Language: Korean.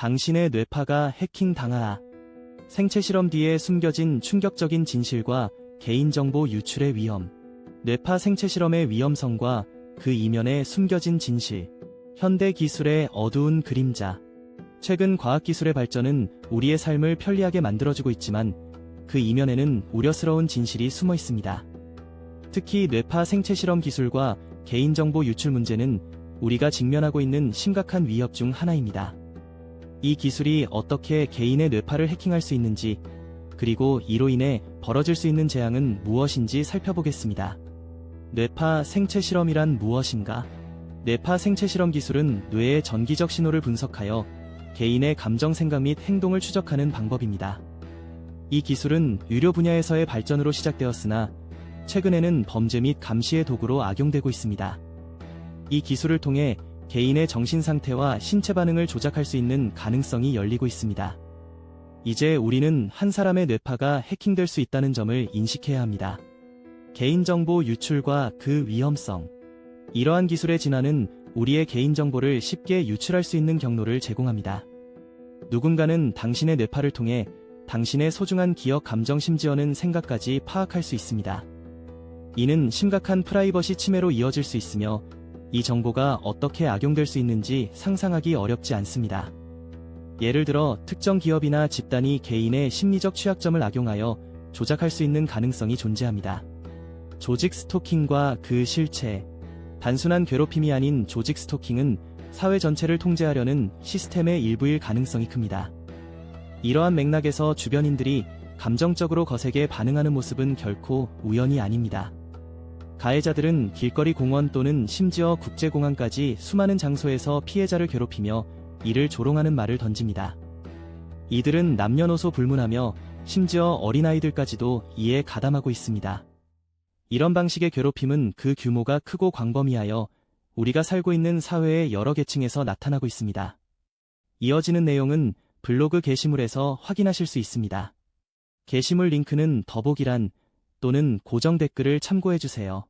당신의 뇌파가 해킹 당하아. 생체 실험 뒤에 숨겨진 충격적인 진실과 개인정보 유출의 위험. 뇌파 생체 실험의 위험성과 그 이면에 숨겨진 진실. 현대 기술의 어두운 그림자. 최근 과학기술의 발전은 우리의 삶을 편리하게 만들어주고 있지만 그 이면에는 우려스러운 진실이 숨어 있습니다. 특히 뇌파 생체 실험 기술과 개인정보 유출 문제는 우리가 직면하고 있는 심각한 위협 중 하나입니다. 이 기술이 어떻게 개인의 뇌파를 해킹할 수 있는지, 그리고 이로 인해 벌어질 수 있는 재앙은 무엇인지 살펴보겠습니다. 뇌파 생체 실험이란 무엇인가? 뇌파 생체 실험 기술은 뇌의 전기적 신호를 분석하여 개인의 감정 생각 및 행동을 추적하는 방법입니다. 이 기술은 의료 분야에서의 발전으로 시작되었으나 최근에는 범죄 및 감시의 도구로 악용되고 있습니다. 이 기술을 통해 개인의 정신 상태와 신체 반응을 조작할 수 있는 가능성이 열리고 있습니다. 이제 우리는 한 사람의 뇌파가 해킹될 수 있다는 점을 인식해야 합니다. 개인정보 유출과 그 위험성. 이러한 기술의 진화는 우리의 개인정보를 쉽게 유출할 수 있는 경로를 제공합니다. 누군가는 당신의 뇌파를 통해 당신의 소중한 기억, 감정, 심지어는 생각까지 파악할 수 있습니다. 이는 심각한 프라이버시 침해로 이어질 수 있으며 이 정보가 어떻게 악용될 수 있는지 상상하기 어렵지 않습니다. 예를 들어 특정 기업이나 집단이 개인의 심리적 취약점을 악용하여 조작할 수 있는 가능성이 존재합니다. 조직 스토킹과 그 실체. 단순한 괴롭힘이 아닌 조직 스토킹은 사회 전체를 통제하려는 시스템의 일부일 가능성이 큽니다. 이러한 맥락에서 주변인들이 감정적으로 거세게 반응하는 모습은 결코 우연이 아닙니다. 가해자들은 길거리 공원 또는 심지어 국제공항까지 수많은 장소에서 피해자를 괴롭히며 이를 조롱하는 말을 던집니다. 이들은 남녀노소 불문하며 심지어 어린아이들까지도 이에 가담하고 있습니다. 이런 방식의 괴롭힘은 그 규모가 크고 광범위하여 우리가 살고 있는 사회의 여러 계층에서 나타나고 있습니다. 이어지는 내용은 블로그 게시물에서 확인하실 수 있습니다. 게시물 링크는 더보기란 또는 고정 댓글을 참고해주세요.